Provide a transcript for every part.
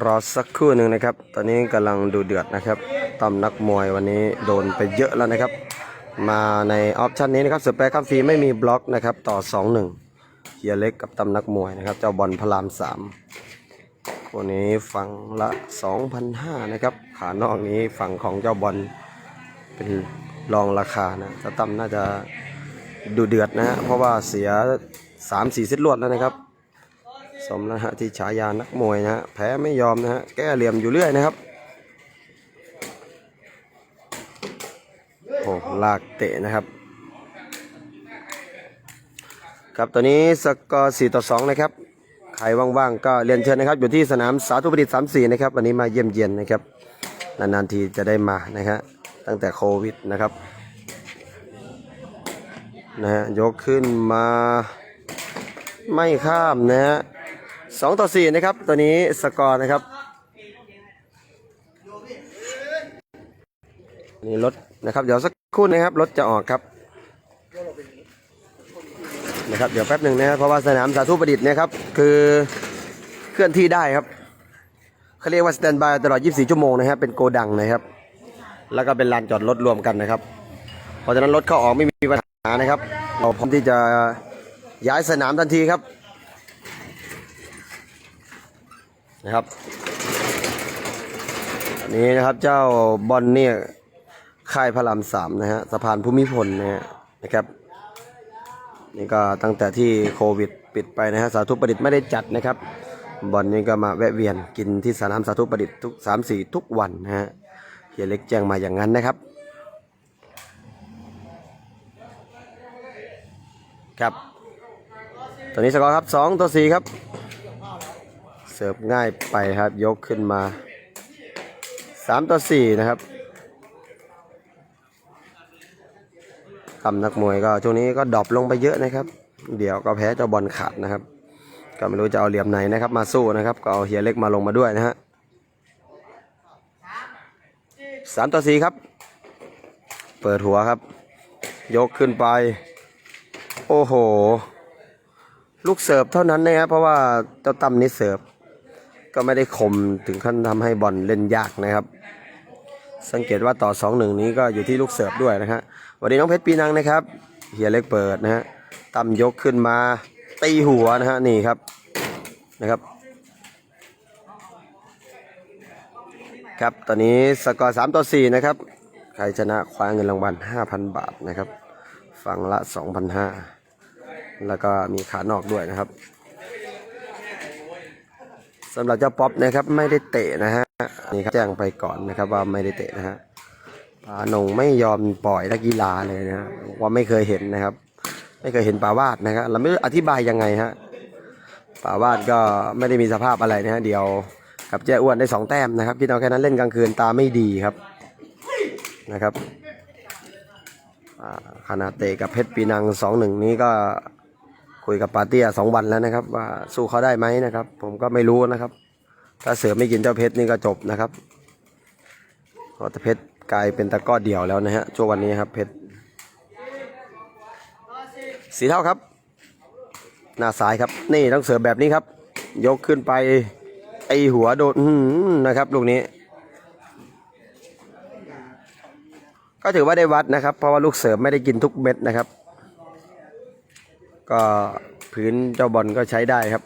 รอสักครู่หนึ่งนะครับ ตอนนี้กำลังดูเดือดนะครับตำนักมวยวันนี้โดนไปเยอะแล้วนะครับ มาในออปชันนี้นะครับสเปรย์ข้ามฟรีไม่มีบล็อกนะครับ ต่อ 2-1เฮียเล็กกับตำนักมวยนะครับ เจ้าบอลพระรามสามวันนี้ฝั่งละ 2,500นะครับ ขานอกนี้ฝั่งของเจ้าบอลเป็นรองราคานะถ้าตำน่าจะดูเดือดนะฮะเพราะว่าเสีย 3-4เซตรวดแล้วนะครับ สมแล้วฮะที่ฉายานักมวยนะฮะแพ้ไม่ยอมนะฮะแก้เหลี่ยมอยู่เรื่อยนะครับโอ้ลากเตะนะครับ ครับตอนนี้สกอร์4ต่อ2นะครับใครว่างๆก็เรียนเชิญนะครับ อยู่ที่สนามสาธุประดิษฐ์34นะครับวันนี้มาเยี่ยมเยียนนะครับนานๆทีจะได้มานะฮะตั้งแต่โควิดนะครับนะฮะยกขึ้นมาไม่ข้ามนะฮะ สองต่อสี่นะครับ ตัวนี้สกอร์นะครับนี่รถนะครับเดี๋ยวสักครู่นะครับรถจะออกครับนะครับเดี๋ยวแป๊บหนึ่งนะครับเพราะว่าสนามสาธุประดิษฐ์เนะครับ คือเคลื่อนที่ได้ครับเขาเรียกว่าสแตนบายตลอด 24 ชั่วโมงนะครับเป็นโกดังนะครับ แล้วก็เป็นลานจอดรถรวมกันนะครับ เพราะฉะนั้นรถเข้าออกไม่มีปัญหานะครับ เราพร้อมที่จะย้ายสนามทันทีครับ นะครับนี้นะครับเจ้าบอลเนี่ยค่ายพระรามสามนะฮะสะพานภูมิพลนะฮะนะครับนี่ก็ตั้งแต่ที่โควิดปิดไปนะฮะสาธุประดิษฐ์ไม่ได้จัดนะครับ บอลนี่ก็มาแวะเวียนกินที่สนามสาธุประดิษฐ์ทุกสามสี่ทุกวันนะฮะเฮียเล็กแจ้งมาอย่างนั้นนะครับ ครับ ตอนนี้สกอร์ครับสองต่อสี่ครับ สิร์ฟง่ายไปครับ ยกขึ้นมา 3 ต่อ 4 นะครับคำนักมวยก็ช่วงนี้ก็ดรอปลงไปเยอะนะครับ เดี๋ยวก็แพ้เจ้าบอลขาดนะครับ ก็ไม่รู้จะเอาเหลี่ยมไหนนะครับ มาสู้นะครับ ก็เอาเฮียเล็กมาลงมาด้วยนะฮะสามต่อสี่ครับ เปิดหัวครับ ยกขึ้นไป โอ้โห ลูกเสิร์ฟเท่านั้นนะครับเพราะว่าเจ้าตั้มนี่เสิร์ฟ ก็ไม่ได้คมถึงขั้นทำให้บอลเล่นยากนะครับ สังเกตว่าต่อ 2 1 นี้ก็อยู่ที่ลูกเสิร์ฟด้วยนะฮะวันนี้น้องเพชรปีนังนะครับเฮียเล็กเปิดนะฮะตั้มยกขึ้นมาตีหัวนะฮะนี่ครับนะครับ ครับตอนนี้สกอร์3ต่อ4นะครับใครชนะคว้าเงินรางวัล5,000 บาทนะครับ ฝั่งละ 2,500 แล้วก็มีขานอกด้วยนะครับ สำหรับเจ้าป๊อปนะครับไม่ได้เตะนะฮะนี่ครับแจ้งไปก่อนนะครับว่าไม่ได้เตะนะฮะปาหนงไม่ยอมปล่อยนักกีฬาเลยนะฮะว่าไม่เคยเห็นนะครับ ไม่เคยเห็นป่าวาดนะครับเราไม่รู้อธิบายยังไงฮะป่าวาดก็ไม่ได้มีสภาพอะไรนะฮะเดียวกับแจ้อ้วนได้สองแต้มนะครับพี่น้องแค่นั้นเล่นกลางคืนตาไม่ดีครับนะครับอ่าขณะเตะกับเพชรปีนังสองหนึ่งนี้ก็ คุยกับปาเตียสองวันแล้วนะครับ ว่าสู้เขาได้ไหมนะครับ ผมก็ไม่รู้นะครับ ถ้าเสือไม่กินเจ้าเพชรนี่ก็จบนะครับเพราะเพชรกลายเป็นตะก้อเดี่ยวแล้วนะฮะช่วงวันนี้ครับเพชรสีเท่าครับ หน้าซ้ายครับ นี่ต้องเสือแบบนี้ครับ ยกขึ้นไปไอหัวโดนนะครับลูกนี้ ก็ถือว่าได้วัดนะครับ เพราะว่าลูกเสือไม่ได้กินทุกเม็ดนะครับ ก็พื้นเจ้าบอลก็ใช้ได้ครับ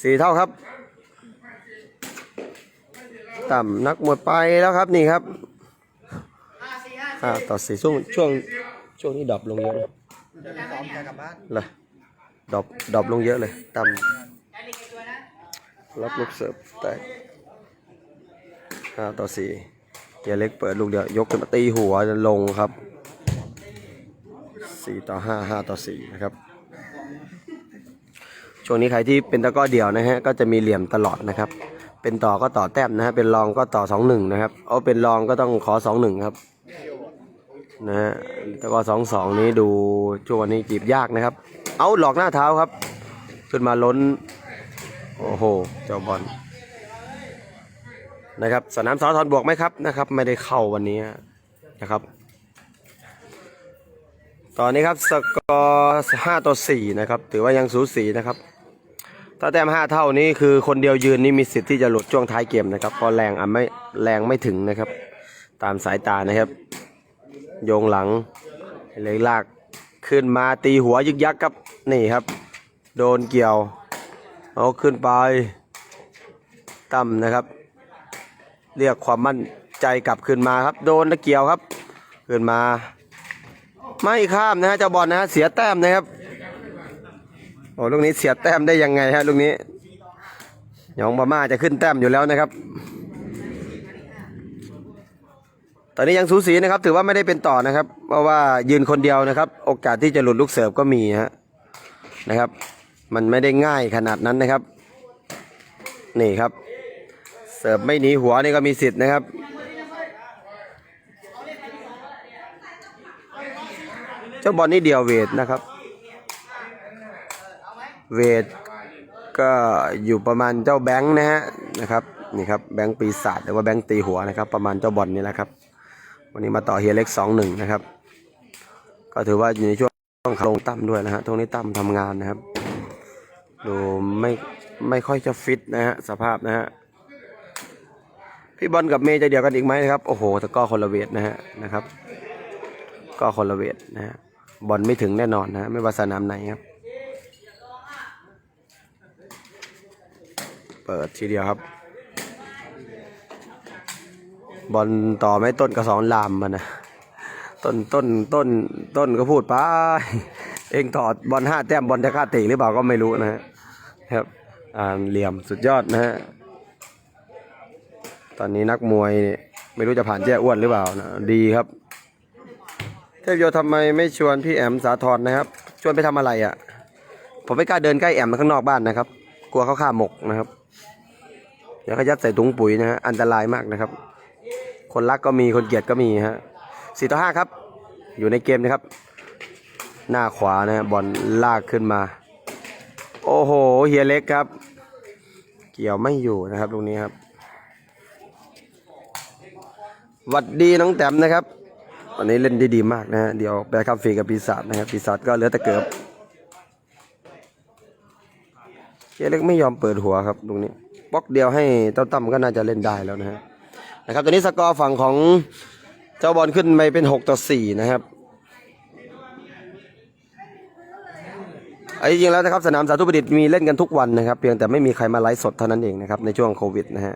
สี่เท่าครับ ต่ำนักหมดไปแล้วครับนี่ครับห้าต่อสี่ช่วงช่วงช่วงนี้ดรอปลงเยอะเลยเลยดรอปดรอปลงเยอะเลย ต่ำรับลูกเสิร์ฟแตกห้าต่อสี่เฮียเล็กเปิดลูกเดียวยกขึ้นมาตีหัวลงครับ สี่ต่อห้าห้าต่อสี่นะครับช่วงนี้ใครที่เป็นตะก้อเดี่ยวนะฮะก็จะมีเหลี่ยมตลอดนะครับ เป็นต่อก็ต่อแต้มนะฮะเป็นรองก็ต่อสองหนึ่งนะครับเอาเป็นรองก็ต้องขอสองหนึ่งครับนะฮะตะก้อสองสองนี้ดูช่วงนี้จีบยากนะครับ เอาหลอกหน้าเท้าครับ ขึ้นมาล้นโอ้โหเจ้าบอลนะครับสนามสอทอนบวกไหมครับนะครับ ไม่ได้เข้าวันนี้นะครับ ตอนนี้ครับสกอร์ห้าต่อสี่นะครับ ถือว่ายังสูสีนะครับ ถ้าแต้มห้าเท่านี้คือคนเดียวยืนนี่มีสิทธิ์ที่จะหลุดช่วงท้ายเกมนะครับเพราะแรงอะไม่แรงไม่ถึงนะครับ ตามสายตานะครับ โยงหลังเลยลากขึ้นมาตีหัวยึกยักครับนี่ครับ โดนเกี่ยวเอาขึ้นไปต่ำนะครับ เรียกความมั่นใจกลับขึ้นมาครับ โดนตะเกียวครับ ขึ้นมา ไม่ข้ามนะฮะเจ้าบอลนะฮะเสียแต้มนะครับโอ้ลูกนี้เสียแต้มได้ยังไงฮะลูกนี้หยองบาม่าจะขึ้นแต้มอยู่แล้วนะครับ ตอนนี้ยังสูสีนะครับ ถือว่าไม่ได้เป็นต่อนะครับ เพราะว่ายืนคนเดียวนะครับ โอกาสที่จะหลุดลูกเสิร์ฟก็มีฮะนะครับ มันไม่ได้ง่ายขนาดนั้นนะครับ นี่ครับ เสิร์ฟไม่หนีหัวนี่ก็มีสิทธิ์นะครับ เจ้าบอลนี่เดียวเวทนะครับ เวทก็อยู่ประมาณเจ้าแบงค์นะฮะนะครับนี่ครับแบงค์ปีศาจหรือว่าแบงค์ตีหัวนะครับ ประมาณเจ้าบอลนี่แหละครับ วันนี้มาต่อเฮียเล็กสองหนึ่งนะครับ ก็ถือว่าอยู่ในช่วงขาลงตั้มด้วยนะฮะตรงนี้ตั้มทำงานนะครับ ดูไม่ไม่ค่อยจะฟิตนะฮะสภาพนะฮะพี่บอลกับเมย์จะเดียวกันอีกไหมครับ โอ้โหต่ก็คนละเวทนะฮะนะครับ ก็คนละเวทนะฮะ บอลไม่ถึงแน่นอนนะฮะไม่ว่าสนามไหนครับ เปิดทีเดียวครับ บอลต่อไม่ต้นกระสอนลามมันนะต้นต้นต้นต้นก็พูดไปเองต่อบอลห้าแต้มบอลจะฆ่าเตะหรือเปล่าก็ไม่รู้นะฮะครับอ่าเหลี่ยมสุดยอดนะฮะตอนนี้นักมวยเนี่ยไม่รู้จะผ่านแจ้อ้วนหรือเปล่านะดีครับ เทพโยทำไมไม่ชวนพี่แอมสาธรนะครับ ชวนไปทำอะไรอะ่ะ ผมไม่กล้าเดินใกล้แอมข้างนอกบ้านนะครับ กลัวเขาฆ่าหมกนะครับ เดี๋ยวเขายัดใส่ถุงปุ๋ยนะฮะ อันตรายมากนะครับ คนรักก็มี คนเกลียดก็มีฮะสี่ต่อห้าครับ อยู่ในเกมนะครับ หน้าขวานะบอลลากขึ้นมา โอ้โห เฮียเล็กครับ เกี่ยวไม่อยู่นะครับตรงนี้ครับหวัดดีน้องแต้มนะครับ วันนี้เล่นได้ดีมากนะฮะ เดี๋ยวไปคับฟรีกับปีศาจนะครับปีศาจก็เหลือแต่เกือบเฮียเล็กไม่ยอมเปิดหัวครับตรงนี้บล็อกเดียวให้เต้าตั้มก็น่าจะเล่นได้แล้วนะฮะนะครับตอนนี้สกอร์ฝั่งของเจ้าบอลขึ้นไปเป็น 6 ต่อ 4 นะครับไอ้จริงแล้วนะครับสนามสาธุประดิษฐ์มีเล่นกันทุกวันนะครับ เพียงแต่ไม่มีใครมาไลฟ์สดเท่านั้นเองนะครับในช่วงโควิดนะฮะ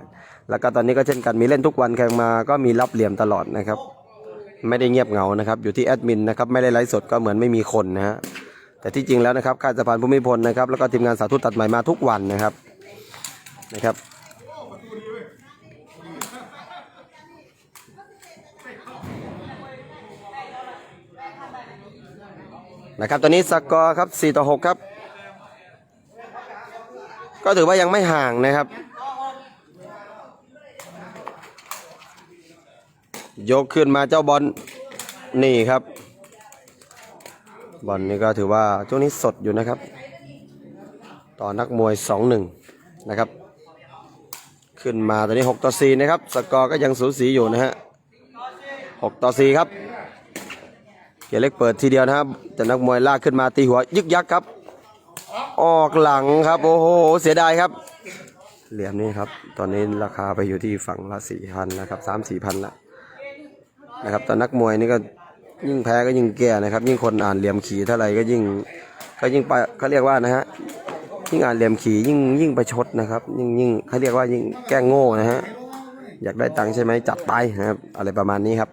แล้วก็ตอนนี้ก็เช่นกันมีเล่นทุกวันแข่งมาก็มีรับเหลี่ยมตลอดนะครับ ไม่ได้เงียบเหงานะครับ อยู่ที่แอดมินนะครับไม่ได้ไลฟ์สดก็เหมือนไม่มีคนนะฮะแต่ที่จริงแล้วนะครับการสะพานภูมิพลนะครับ แล้วก็ทีมงานสาธุตัดใหม่มาทุกวันนะครับนะครับนะครับ ตอนนี้สกอร์ครับ 4 ต่อ 6 ครับ ก็ถือว่ายังไม่ห่างนะครับ ยกขึ้นมาเจ้าบอลนี่ครับ บอลนี่ก็ถือว่าช่วงนี้สดอยู่นะครับ ต่อนักมวย 2-1 นะครับ ขึ้นมาตอนนี้ 6 ต่อ 4 นะครับ สกอร์ก็ยังสูสีอยู่นะฮะ 6 ต่อ 4 ครับเกียร์เล็กเปิดทีเดียวนะครับ แต่นักมวยลากขึ้นมาตีหัว ยึกยักครับ ออกหลังครับ โอ้โห เสียดายครับ เหรียญนี้ครับ ตอนนี้ราคาไปอยู่ที่ฝั่งละสี่พันนะครับสามสี่พันละ นะครับแต่นักมวยนี่ก็ยิ่งแพ้ก็ยิ่งแก่นะครับ ยิ่งคนอ่านเหลี่ยมขี่เท่าไหร่ก็ยิ่งก็ยิ่งไปเขาเรียกว่านะฮะยิ่งอ่านเหลี่ยมขี่ยิ่งยิ่งประชดนะครับ ยิ่งยิ่งเขาเรียกว่ายิ่งแกล้งโง่นะฮะอยากได้ตังค์ใช่ไหมจัดไปนะครับอะไรประมาณนี้ครับ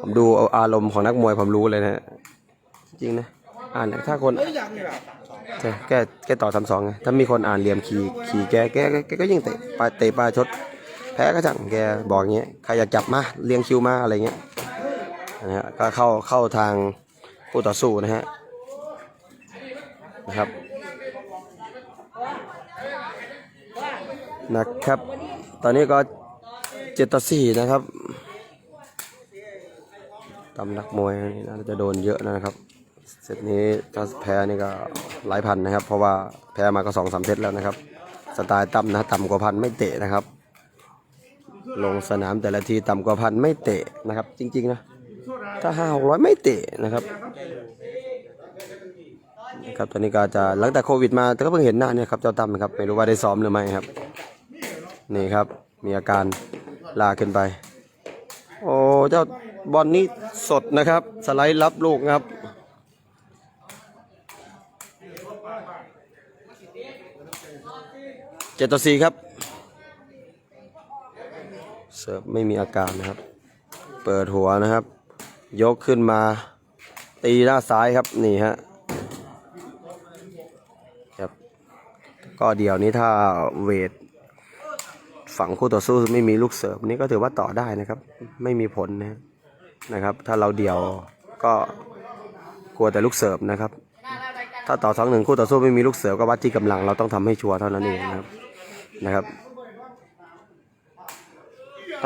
ผมดูเอาอารมณ์ของนักมวยผมรู้เลยนะฮะจริงนะอ่านถ้าคนใช่แกแกต่อสามสองไงถ้ามีคนอ่านเหลี่ยมขี่ขี่แกแกแกแกก็ยิ่งเตะปาเตะปาชด แพ้ก็จังแกบอกอย่างเงี้ยใครอยากจับมาเลี้ยงคิวมาอะไรเงี้ยนะฮะก็เข้าเข้าทางผู้ต่อสู้นะฮะนะครับนะครับ ตอนนี้ก็เจ็ดต่อสี่นะครับตำนักมวยนี่น่าจะโดนเยอะนะครับเซตนี้ถ้าแพ้นี่ก็หลายพันนะครับ เพราะว่าแพ้มาก็สองสามเซตแล้วนะครับ สไตล์ต่ำนะต่ำกว่าพันไม่เตะนะครับ ลงสนามแต่ละทีต่ำกว่าพันไม่เตะนะครับ จริง ๆ นะ ถ้าห้าหกร้อยไม่เตะนะครับนะครับตอนนี้ก็จะหลังจากโควิดมาแต่ก็เพิ่งเห็นหน้าเนี่ยครับเจ้าตั้มนะครับไม่รู้ว่าได้ซ้อมหรือไม่ครับ นี่ครับมีอาการลาขึ้นไป โอ้เจ้าบอลนี่สดนะครับ สไลด์รับลูกครับเจ็ดต่อสี่ครับ เสิร์ฟไม่มีอาการนะครับ เปิดหัวนะครับ ยกขึ้นมา ตีหน้าซ้ายครับนี่ฮะครับ ก็เดี๋ยวนี้ถ้าเวทฝั่งคู่ต่อสู้ไม่มีลูกเสิร์ฟนี่ก็ถือว่าต่อได้นะครับ ไม่มีผลนะนะครับ ถ้าเราเดี่ยวก็กลัวแต่ลูกเสิร์ฟนะครับ ถ้าต่อสองหนึ่งคู่ต่อสู้ไม่มีลูกเสิร์ฟก็วัดที่กำลังเราต้องทำให้ชัวร์เท่านั้นเองนะครับนะครับ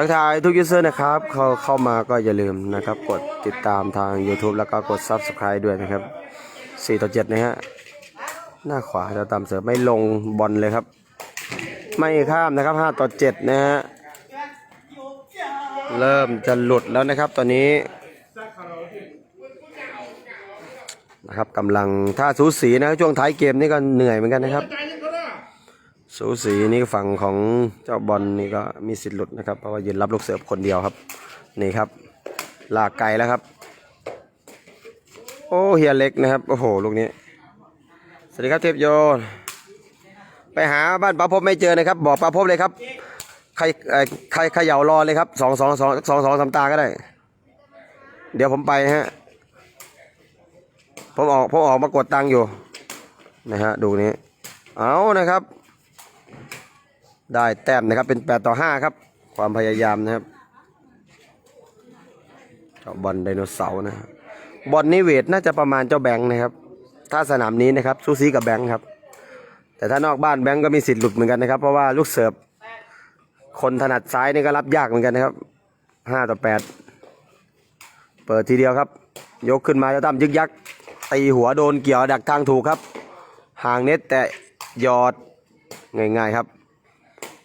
ทักทายทุกยูเซอร์นะครับเขาเข้ามาก็อย่าลืมนะครับ กดติดตามทาง YouTube แล้วก็กด Subscribe ด้วยนะครับ 4 ต่อ 7 นะฮะ หน้าขวาจะตามเสิร์ฟไม่ลงบอลเลยครับ ไม่ข้ามนะครับ 5 ต่อ 7 นะฮะ เริ่มจะหลุดแล้วนะครับตอนนี้นะครับกำลังถ้าสูสีนะช่วงท้ายเกมนี่ก็เหนื่อยเหมือนกันนะครับ สูสีนี่ฝั่งของเจ้าบอลนี่ก็มีสิทธิ์หลุดนะครับ เพราะว่ายืนรับลูกเสิร์ฟคนเดียวครับ นี่ครับ ลากไกลแล้วครับ โอ้เฮียเล็กนะครับ โอ้โหลูกนี้ สวัสดีครับเทพโยนไปหาบ้านป้าพบไม่เจอนะครับ บอกป้าพบเลยครับ ใครใครเขย่ารอเลยครับสองสองสองสองสองสามตาก็ได้ เดี๋ยวผมไปฮะผมออกผมออกมากดตังค์อยู่นะฮะดูนี้เอานะครับ ได้แต้มนะครับเป็นแปดต่อห้าครับ ความพยายามนะครับเจ้าบอลไดโนเสาร์นะครับบอลนี่เวทน่าจะประมาณเจ้าแบงค์นะครับ ถ้าสนามนี้นะครับซูซีกับแบงค์ครับ แต่ถ้านอกบ้านแบงค์ก็มีสิทธิ์หลุดเหมือนกันนะครับ เพราะว่าลูกเสิร์ฟคนถนัดซ้ายนี่ก็รับยากเหมือนกันนะครับห้าต่อแปดเปิดทีเดียวครับ ยกขึ้นมาจะตั้มยึกยักตีหัวโดนเกี่ยวดักทางถูกครับ ห่างเน็ตแต่ยอดง่ายๆครับ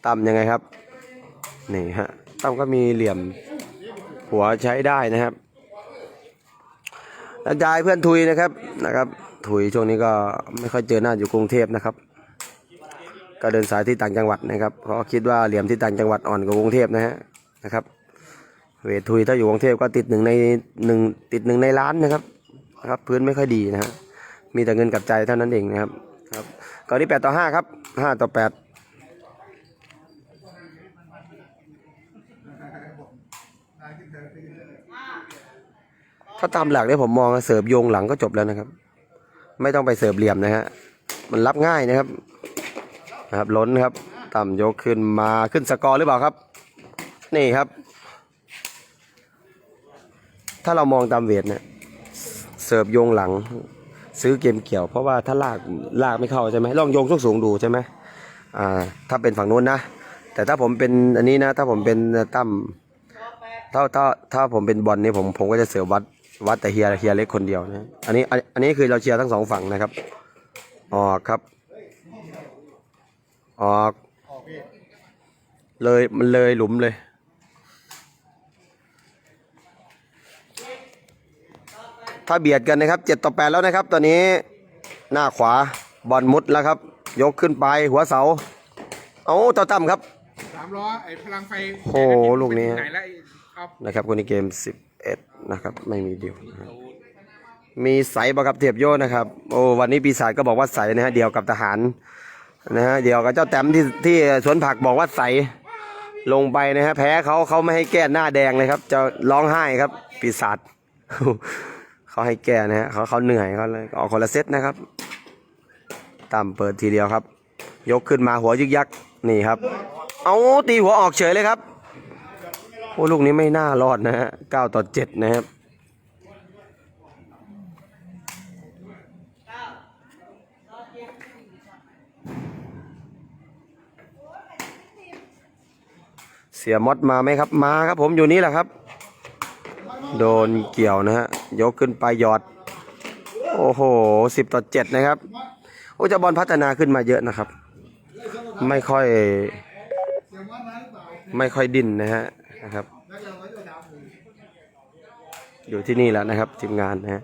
ตั้มยังไงครับ นี่ฮะตั้มก็มีเหลี่ยมหัวใช้ได้นะครับแล้วยายเพื่อนทุยนะครับนะครับถุยช่วงนี้ก็ไม่ค่อยเจอหน้าอยู่กรุงเทพนะครับ ก็เดินสายที่ต่างจังหวัดนะครับเพราะคิดว่าเหลี่ยมที่ต่างจังหวัดอ่อนกว่ากรุงเทพนะฮะนะครับ เวททุยถ้าอยู่กรุงเทพก็ติดหนึ่งในหนึ่งติดหนึ่งในล้านนะครับนะครับ พื้นไม่ค่อยดีนะฮะมีแต่เงินกับใจเท่านั้นเองนะครับครับก่อนนี้แปดต่อห้าครับห้าต่อแปด ถ้าตามหลักเนี่ยผมมองเสิร์ฟโยงหลังก็จบแล้วนะครับ ไม่ต้องไปเสิร์ฟเหลี่ยมนะฮะมันรับง่ายนะครับนะครับ ล้นครับต่ำยกขึ้นมาขึ้นสกอร์หรือเปล่าครับ นี่ครับ ถ้าเรามองตามเวทเนี่ยเสิร์ฟโยงหลัง ซื้อเกมเกี่ยว เพราะว่าถ้าลากลากไม่เข้าใช่ไหมลองโยงสูงสูงดูใช่ไหมอ่าถ้าเป็นฝั่งนู้นนะ แต่ถ้าผมเป็นอันนี้นะ ถ้าผมเป็นตั้มถ้าถ้าถ้าผมเป็นบอลนี่ผมผมก็จะเสิร์ฟวัด วัดแต่เฮียเฮียเล็กคนเดียวนะอันนี้อันอันนี้คือเราเชียร์ทั้งสองฝั่งนะครับ ออกครับ ออก เลยมันเลยหลุมเลยถ้าเบียดกันนะครับเจ็ดต่อแปดแล้วนะครับ ตอนนี้หน้าขวาบอลมุดแล้วครับ ยกขึ้นไปหัวเสา เอาต่อตั้มครับสามล้อไอ้พลังไฟโอ้โหลูกนี้ไหนแล้วไอ้เอานะครับคนนี้เกม 11นะครับไม่มีเดียวนะครับมีใสบกับเทียบโยนะครับโอ้วันนี้ปีศาจก็บอกว่าใสนะฮะเดียวกับทหารนะฮะเดียวกับเจ้าแต้มที่ที่สวนผักบอกว่าใสลงไปนะฮะแพ้เขาเขาไม่ให้แก้หน้าแดงเลยครับ จะร้องไห้ครับ ปีศาจเขาให้แก้นะฮะเขาเขาเหนื่อยเขาเลยออกคนละเซตนะครับต่ำเปิดทีเดียวครับ ยกขึ้นมาหัวยึกยักนี่ครับ เอาตีหัวออกเฉยเลยครับ โอ้ลูกนี้ไม่น่ารอดนะฮะเก้าต่อเจ็ดนะครับเสียมดมาไหมครับมาครับผมอยู่นี่แหละครับ โดนเกี่ยวนะฮะยกขึ้นไปหยอด โอ้โหสิบต่อเจ็ดนะครับ โอ้จะบอลพัฒนาขึ้นมาเยอะนะครับ ไม่ค่อย ไม่ค่อยดิ้นนะฮะ นะครับ อยู่ที่นี่แล้วนะครับทีมงานนะฮะ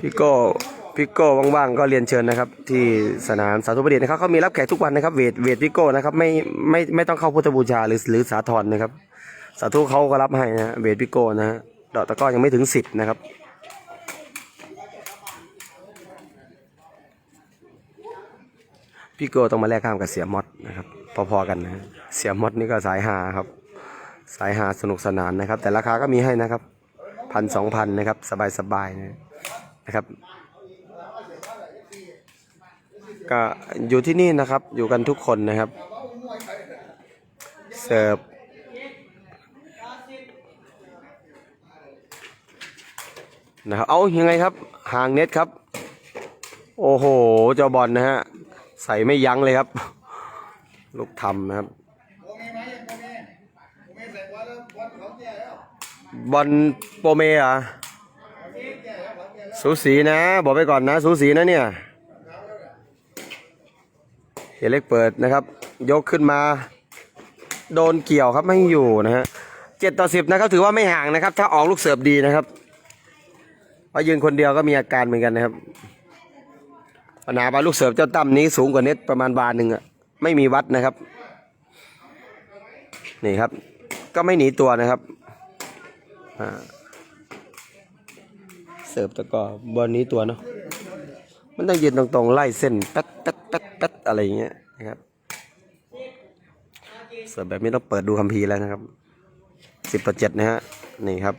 พี่โก้พี่โก้ว่างๆก็เรียนเชิญนะครับ ที่สนามสาธุประดิษฐ์นะครับเขามีรับแขกทุกวันนะครับเวทเวทพี่โก้นะครับไม่ไม่ไม่ต้องเข้าพุทธบูชาหรือหรือสาธรนะครับ สาธุเขาก็รับให้นะเวทพี่โก้นะฮะดอกตะก้อยังไม่ถึงสิบนะครับพี่โก้ต้องมาแลกข้ามกับเสียมอดนะครับ พอๆกันนะเสียมดนี่ก็สายหาครับ สายหาสนุกสนานนะครับ แต่ราคาก็มีให้นะครับพันสองพันนะครับ สบายๆนะนะครับ ก็อยู่ที่นี่นะครับอยู่กันทุกคนนะครับเสิร์ฟนะครับเอายังไงครับห่างเน็ตครับ โอ้โหเจ้าบอลนะฮะใส่ไม่ยั้งเลยครับ ลูกทำนะครับ บอลโปเมอะสูสีนะ บอกไปก่อนนะ สูสีนะเนี่ยเฮเล็กเปิดนะครับ ยกขึ้นมา โดนเกี่ยวครับไม่อยู่นะฮะเจ็ดต่อสิบนะครับถือว่าไม่ห่างนะครับ ถ้าออกลูกเสิร์ฟดีนะครับพายืนคนเดียวก็มีอาการเหมือนกันนะครับปัญหาบาลูกเสิร์ฟเจ้าตั้มนี้สูงกว่าเน็ตประมาณบาทหนึ่งอะ ไม่มีวัดนะครับ นี่ครับ ก็ไม่หนีตัวนะครับเสิร์ฟต่ก็บอลนี้ตัวเนาะมันต้องยืนตรงๆไล่เส้นแป๊ดแป๊ดแป๊ดแป๊ดอะไรอย่างเงี้ยนะครับเสิร์ฟแบบนี้ต้องเปิดดูคัมภีร์แล้วนะครับสิบต่อเจ็ดนะฮะนี่ครับ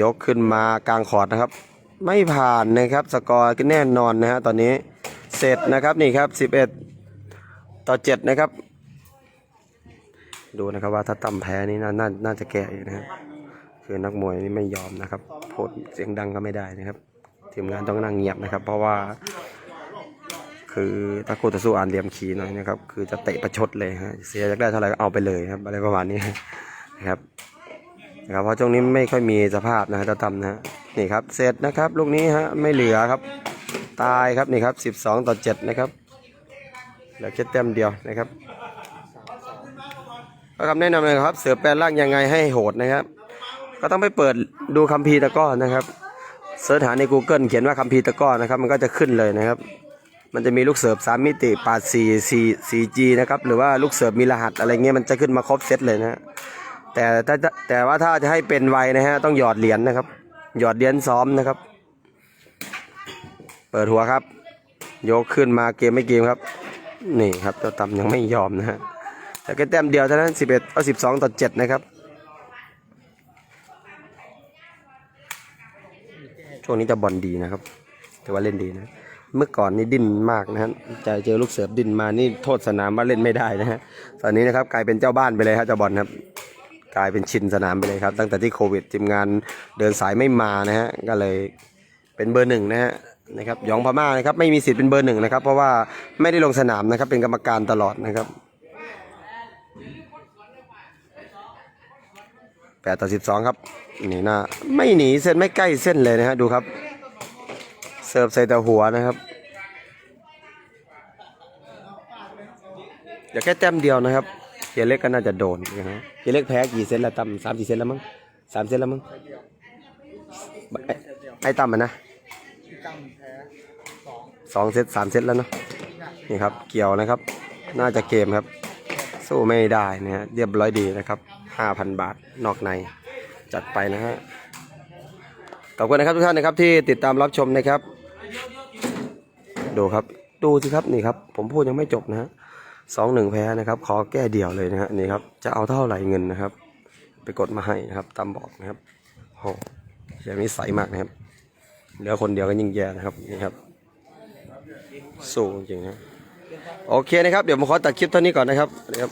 ยกขึ้นมากลางคอร์ดนะครับ ไม่ผ่านนะครับ สกอร์แน่นอนนะฮะตอนนี้เสร็จนะครับนี่ครับ11 ต่อ7นะครับ ดูนะครับว่าถ้าต่ำแพ้นี่น่าน่าน่าจะแก้อยู่นะฮะคือนักมวยนี่ไม่ยอมนะครับพูดเสียงดังก็ไม่ได้นะครับทีมงานต้องนั่งเงียบนะครับ เพราะว่า คือถ้าคู่ต่อสู้อ่านเหลี่ยมขีหน่อยนะครับ คือจะเตะประชดเลยฮะเสียอยากได้เท่าไหร่ก็เอาไปเลยครับ อะไรประมาณนี้นะครับนะครับเพราะช่วงนี้ไม่ค่อยมีสภาพนะฮะจะทำนะฮะนี่ครับเสร็จนะครับลูกนี้ฮะไม่เหลือครับ ตายครับนี่ครับ 12 ต่อ 7 นะครับ ลือแค่แต้มเดียวนะครับก็คำแนะนำเลยครับ เสือแปลงร่างยังไงให้โหดนะครับ ก็ต้องไปเปิดดูคัมภีร์ตะก้อนะครับเสิร์ชหาใน Google เขียนว่าคัมภีร์ตะก้อนะครับ มันก็จะขึ้นเลยนะครับ มันจะมีลูกเสิร์ฟ3มิติปาด4 4 4G นะครับ หรือว่าลูกเสิร์ฟมีรหัสอะไรเงี้ยมันจะขึ้นมาครบเซตเลยนะแต่ถ้าแต่ว่าถ้าจะให้เป็นไวนะฮะต้องหยอดเหรียญนะครับ หยอดเหรียญซ้อมนะครับ เปิดหัวครับ ยกขึ้นมาเกมไม่เกมครับ นี่ครับเจ้าต่ำยังไม่ยอมนะฮะแต่แค่แต้มเดียวเท่านั้นสิบเอ็ดเอาสิบสองต่อเจ็ดนะครับ ช่วงนี้จะบอลดีนะครับถือว่าเล่นดีนะ เมื่อก่อนนี่ดิ้นมากนะฮะจะเจอลูกเสือดิ้นมานี่โทษสนามว่าเล่นไม่ได้นะฮะตอนนี้นะครับกลายเป็นเจ้าบ้านไปเลยครับเจ้าบอลครับกลายเป็นชินสนามไปเลยครับ ตั้งแต่ที่โควิดทีมงานเดินสายไม่มานะฮะก็เลยเป็นเบอร์หนึ่งนะฮะ นะครับหยองพม่านะครับไม่มีสิทธิ์เป็นเบอร์หนึ่งนะครับ เพราะว่าไม่ได้ลงสนามนะครับ เป็นกรรมการตลอดนะครับแปดต่อสิบสองครับนี่หน้าไม่หนีเส้นไม่ใกล้เส้นเลยนะฮะดูครับ เสิร์ฟใส่แต่หัวนะครับอย่าแค่แต้มเดียวนะครับเฮียเล็กก็น่าจะโดนนะฮะเฮียเล็กแพ้กี่เซตแล้วตั้มสามสี่เซตแล้วมั้งสามเซตแล้วมั้งไอ้ตั้มมันนะ สองเซตสามเซตแล้วเนาะนี่ครับเกี่ยวนะครับ น่าจะเกมครับ สู้ไม่ได้นะฮะเรียบร้อยดีนะครับห้าพันบาทนอกในจัดไปนะฮะขอบคุณนะครับทุกท่านนะครับที่ติดตามรับชมนะครับ ดูครับดูสิครับนี่ครับ ผมพูดยังไม่จบนะฮะสองหนึ่งแพ้นะครับ ขอแก้เดี่ยวเลยนะฮะนี่ครับจะเอาเท่าไหร่เงินนะครับ ไปกดมาให้นะครับ ตามบอกนะครับโอ้เสียนิสัยมากนะครับเหลือคนเดียวก็ยิ่งแย่นะครับนี่ครับ สูงจริงนะโอเคนะครับ เดี๋ยวผมขอตัดคลิปเท่านี้ก่อนนะครับนะครับ